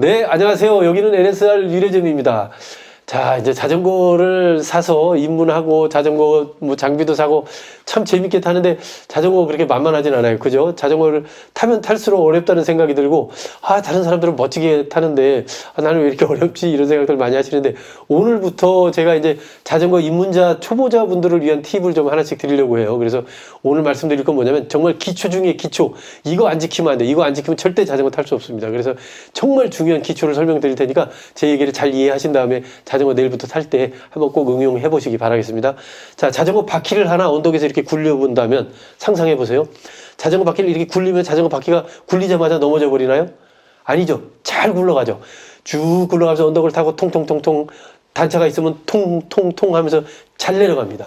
네, 안녕하세요. 여기는 NSR 유래점입니다. 자, 이제 자전거를 사서 입문하고 자전거 뭐 장비도 사고 참 재밌게 타는데 자전거가 그렇게 만만하진 않아요. 그죠? 자전거를 타면 탈수록 어렵다는 생각이 들고 아, 다른 사람들은 멋지게 타는데 아, 나는 왜 이렇게 어렵지? 이런 생각들 많이 하시는데 오늘부터 제가 이제 자전거 입문자 초보자 분들을 위한 팁을 좀 하나씩 드리려고 해요. 그래서 오늘 말씀드릴 건 뭐냐면 정말 기초 중에 기초. 이거 안 지키면 안 돼. 이거 안 지키면 절대 자전거 탈 수 없습니다. 그래서 정말 중요한 기초를 설명드릴 테니까 제 얘기를 잘 이해하신 다음에 자 전거 내일부터 탈때 한번 꼭 응용해 보시기 바라겠습니다. 자, 자전거 바퀴를 하나 언덕에서 이렇게 굴려 본다면 상상해 보세요. 자전거 바퀴를 이렇게 굴리면 자전거 바퀴가 굴리자마자 넘어져 버리나요? 아니죠. 잘 굴러가죠. 쭉 굴러가면서 언덕을 타고 통통통통 단차가 있으면 통통통 하면서 잘 내려갑니다.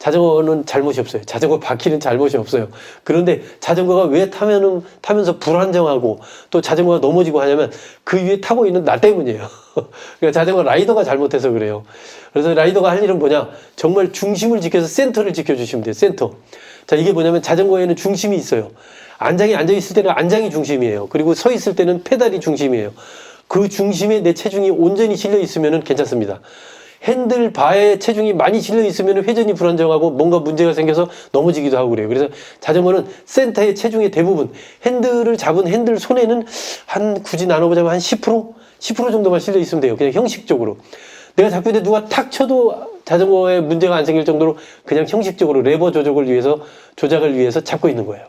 자전거는 잘못이 없어요. 자전거 바퀴는 잘못이 없어요. 그런데 자전거가 왜 타면은, 타면서 불안정하고 또 자전거가 넘어지고 하냐면 그 위에 타고 있는 나 때문이에요. 그러니까 자전거 라이더가 잘못해서 그래요. 그래서 라이더가 할 일은 뭐냐? 정말 중심을 지켜서 센터를 지켜주시면 돼요. 센터. 자, 이게 뭐냐면 자전거에는 중심이 있어요. 안장이 앉아 있을 때는 안장이 중심이에요. 그리고 서 있을 때는 페달이 중심이에요. 그 중심에 내 체중이 온전히 실려 있으면 괜찮습니다. 핸들바에 체중이 많이 실려 있으면 회전이 불안정하고 뭔가 문제가 생겨서 넘어지기도 하고 그래요. 그래서 자전거는 센터의 체중의 대부분 핸들을 잡은 핸들 손에는 한 굳이 나눠보자면 한 10%? 10% 정도만 실려 있으면 돼요. 그냥 형식적으로. 내가 잡고 있는데 누가 탁 쳐도 자전거에 문제가 안 생길 정도로 그냥 형식적으로 레버 조작을 위해서 조작을 위해서 잡고 있는 거예요.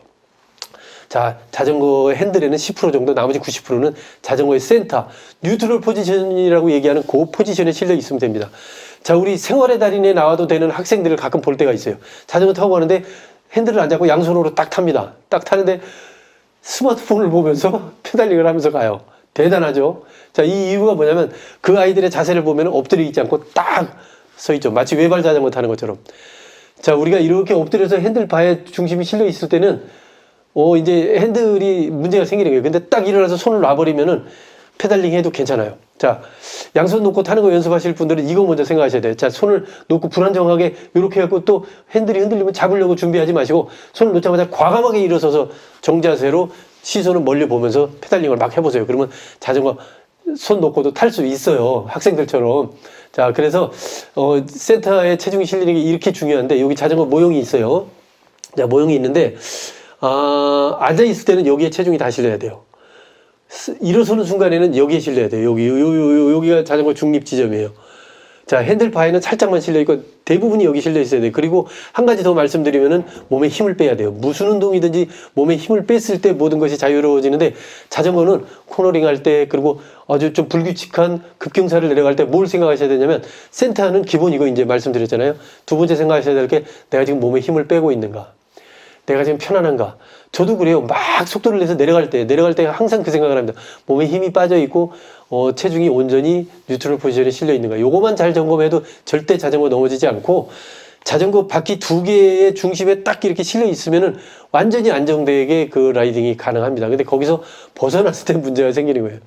자, 자전거 핸들에는 10% 정도, 나머지 90%는 자전거의 센터, 뉴트럴 포지션이라고 얘기하는 그 포지션에 실려 있으면 됩니다. 자, 우리 생활의 달인에 나와도 되는 학생들을 가끔 볼 때가 있어요. 자전거 타고 가는데 핸들을 안 잡고 양손으로 딱 탑니다. 딱 타는데 스마트폰을 보면서 페달링을 하면서 가요. 대단하죠? 자, 이 이유가 뭐냐면 그 아이들의 자세를 보면 엎드려 있지 않고 딱 서 있죠. 마치 외발 자전거 타는 것처럼. 자, 우리가 이렇게 엎드려서 핸들바에 중심이 실려 있을 때는 어, 이제 핸들이 문제가 생기는 거예요. 근데 딱 일어나서 손을 놔버리면은 페달링 해도 괜찮아요. 자, 양손 놓고 타는 거 연습하실 분들은 이거 먼저 생각하셔야 돼요. 자, 손을 놓고 불안정하게 이렇게 하고 또 핸들이 흔들리면 잡으려고 준비하지 마시고 손을 놓자마자 과감하게 일어서서 정자세로 시선을 멀리 보면서 페달링을 막 해보세요. 그러면 자전거 손 놓고도 탈 수 있어요. 학생들처럼. 자, 그래서, 어, 센터에 체중이 실리는 게 이렇게 중요한데, 여기 자전거 모형이 있어요. 자, 모형이 있는데, 아, 앉아 있을 때는 여기에 체중이 다 실려야 돼요. 스- 일어서는 순간에는 여기에 실려야 돼요. 여기, 요, 요, 요, 여기가 자전거 중립 지점이에요. 자, 핸들바에는 살짝만 실려있고 대부분이 여기 실려 있어야 돼요. 그리고 한 가지 더 말씀드리면은 몸에 힘을 빼야 돼요. 무슨 운동이든지 몸에 힘을 뺐을 때 모든 것이 자유로워지는데 자전거는 코너링 할 때 그리고 아주 좀 불규칙한 급경사를 내려갈 때 뭘 생각하셔야 되냐면 센터는 기본 이거 이제 말씀드렸잖아요. 두 번째 생각하셔야 될 게 내가 지금 몸에 힘을 빼고 있는가. 내가 지금 편안한가? 저도 그래요. 막 속도를 내서 내려갈 때, 내려갈 때 항상 그 생각을 합니다. 몸에 힘이 빠져 있고, 어, 체중이 온전히 뉴트럴 포지션에 실려 있는가. 요거만 잘 점검해도 절대 자전거 넘어지지 않고, 자전거 바퀴 두 개의 중심에 딱 이렇게 실려 있으면은 완전히 안정되게 그 라이딩이 가능합니다. 근데 거기서 벗어났을 때 문제가 생기는 거예요.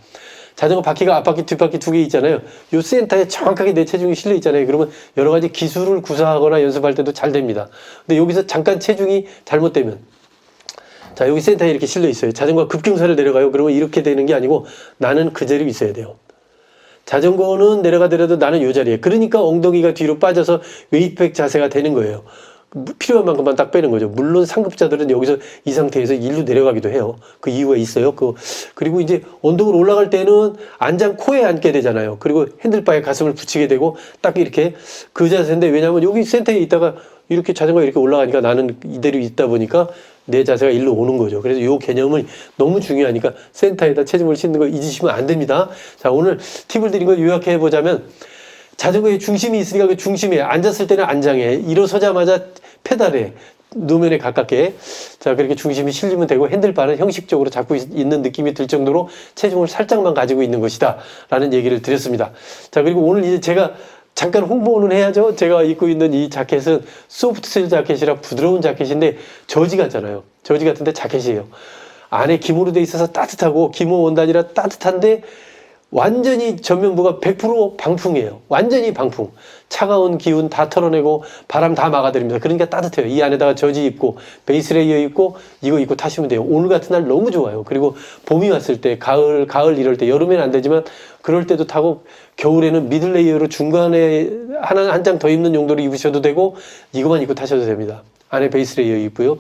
자전거 바퀴가 앞바퀴, 뒷바퀴 두 개 있잖아요. 요 센터에 정확하게 내 체중이 실려 있잖아요. 그러면 여러 가지 기술을 구사하거나 연습할 때도 잘 됩니다. 근데 여기서 잠깐 체중이 잘못되면 자, 여기 센터에 이렇게 실려 있어요. 자전거가 급경사를 내려가요. 그러면 이렇게 되는 게 아니고 나는 그 자리에 있어야 돼요. 자전거는 내려가더라도 나는 요 자리에. 그러니까 엉덩이가 뒤로 빠져서 웨이트백 자세가 되는 거예요. 필요한 만큼만 딱 빼는 거죠. 물론 상급자들은 여기서 이 상태에서 일로 내려가기도 해요. 그 이유가 있어요. 그 그리고 이제 언덕을 올라갈 때는 안장 코에 앉게 되잖아요. 그리고 핸들바에 가슴을 붙이게 되고 딱 이렇게 그 자세인데 왜냐하면 여기 센터에 있다가 이렇게 자전거 이렇게 올라가니까 나는 이대로 있다 보니까 내 자세가 일로 오는 거죠. 그래서 이 개념은 너무 중요하니까 센터에다 체중을 싣는 거 잊으시면 안 됩니다. 자 오늘 팁을 드린 걸 요약해 보자면 자전거에 중심이 있으니까 그 중심에 앉았을 때는 안장에 일어서자마자 페달에 노면에 가깝게. 자 그렇게 중심이 실리면 되고 핸들바는 형식적으로 잡고 있- 있는 느낌이 들 정도로 체중을 살짝만 가지고 있는 것이다. 라는 얘기를 드렸습니다. 자 그리고 오늘 이제 제가 잠깐 홍보는 해야죠. 제가 입고 있는 이 자켓은 소프트셀 자켓이라 부드러운 자켓인데 저지 같잖아요. 저지 같은데 자켓이에요. 안에 기모로 돼 있어서 따뜻하고 기모 원단이라 따뜻한데 완전히 전면부가 100% 방풍이에요. 완전히 방풍. 차가운 기운 다 털어내고 바람 다 막아드립니다. 그러니까 따뜻해요. 이 안에다가 저지 입고 베이스 레이어 입고 이거 입고 타시면 돼요. 오늘 같은 날 너무 좋아요. 그리고 봄이 왔을 때 가을 가을 이럴 때 여름에는 안 되지만 그럴 때도 타고 겨울에는 미들 레이어로 중간에 하나 한 장 더 입는 용도로 입으셔도 되고 이거만 입고 타셔도 됩니다. 안에 베이스 레이어 입고요.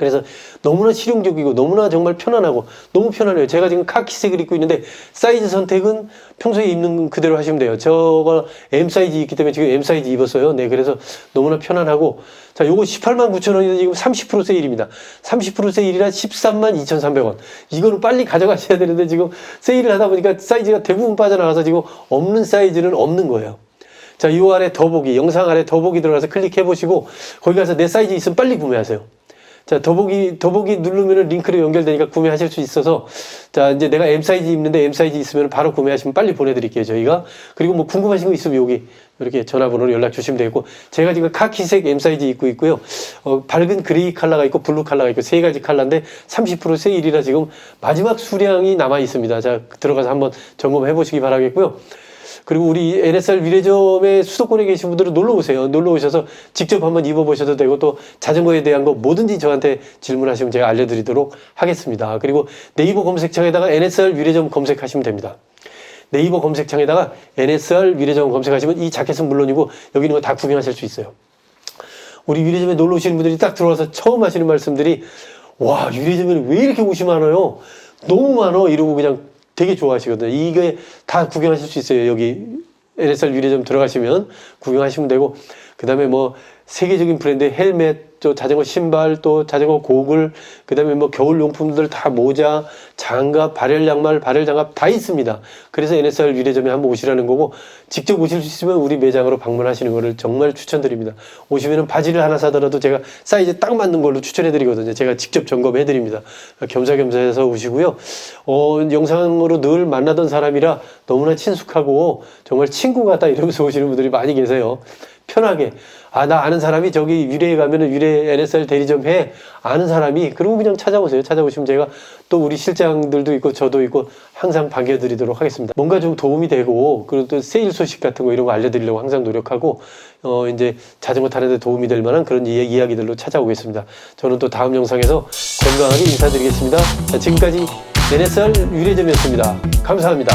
그래서 너무나 실용적이고 너무나 정말 편안하고 너무 편안해요. 제가 지금 카키색을 입고 있는데 사이즈 선택은 평소에 입는 그대로 하시면 돼요. 저거 M 사이즈 있기 때문에 지금 M 사이즈 입었어요. 네, 그래서 너무나 편안하고 자, 요거 18만 9천 원인데 지금 30% 세일입니다. 30% 세일이라 13만 2,300원. 이거는 빨리 가져가셔야 되는데 지금 세일을 하다 보니까 사이즈가 대부분 빠져나가서 지금 없는 사이즈는 없는 거예요. 자, 요 아래 더보기, 영상 아래 더보기 들어가서 클릭해 보시고 거기 가서 내 사이즈 있으면 빨리 구매하세요. 자, 더보기, 더보기 누르면 링크로 연결되니까 구매하실 수 있어서, 자, 이제 내가 M 사이즈 입는데 M 사이즈 있으면 바로 구매하시면 빨리 보내드릴게요, 저희가. 그리고 뭐 궁금하신 거 있으면 여기 이렇게 전화번호로 연락 주시면 되고, 제가 지금 카키색 M 사이즈 입고 있고요. 어, 밝은 그레이 컬러가 있고 블루 컬러가 있고 세 가지 컬러인데 30% 세일이라 지금 마지막 수량이 남아 있습니다. 자, 들어가서 한번 점검해 보시기 바라겠고요. 그리고 우리 NSR 위례점의 수도권에 계신 분들은 놀러 오세요. 놀러 오셔서 직접 한번 입어보셔도 되고 또 자전거에 대한 거 뭐든지 저한테 질문하시면 제가 알려드리도록 하겠습니다. 그리고 네이버 검색창에다가 NSR 위례점 검색하시면 됩니다. 네이버 검색창에다가 NSR 위례점 검색하시면 이 자켓은 물론이고 여기 있는 거 다 구경하실 수 있어요. 우리 유리점에 놀러 오시는 분들이 딱 들어와서 처음 하시는 말씀들이 와 유리점에 왜 이렇게 옷이 많아요? 너무 많어 이러고 그냥 되게 좋아하시거든요. 이게 다 구경하실 수 있어요. 여기 NSR 유리점 들어가시면 구경하시면 되고 그 다음에 뭐 세계적인 브랜드 헬멧, 또 자전거 신발, 또 자전거 고글, 그 다음에 뭐 겨울 용품들 다 모자, 장갑, 발열 양말, 발열 장갑 다 있습니다. 그래서 NSR 유리점에 한번 오시라는 거고 직접 오실 수 있으면 우리 매장으로 방문하시는 거를 정말 추천드립니다. 오시면은 바지를 하나 사더라도 제가 사이즈 딱 맞는 걸로 추천해 드리거든요. 제가 직접 점검해 드립니다. 겸사겸사해서 오시고요. 어, 영상으로 늘 만나던 사람이라 너무나 친숙하고 정말 친구 같다 이러면서 오시는 분들이 많이 계세요. 편하게. 아 나 아는 사람이 저기 유래에 가면은 유래 NSR 대리점 해. 아는 사람이 그리고 그냥 찾아오세요. 찾아오시면 제가 또 우리 실장들도 있고 저도 있고 항상 반겨드리도록 하겠습니다. 뭔가 좀 도움이 되고 그리고 또 세일 소식 같은 거 이런 거 알려드리려고 항상 노력하고 어 이제 자전거 타는데 도움이 될 만한 그런 이- 이야기들로 찾아오겠습니다. 저는 또 다음 영상에서 건강하게 인사드리겠습니다. 자, 지금까지 NSR 유래점이었습니다. 감사합니다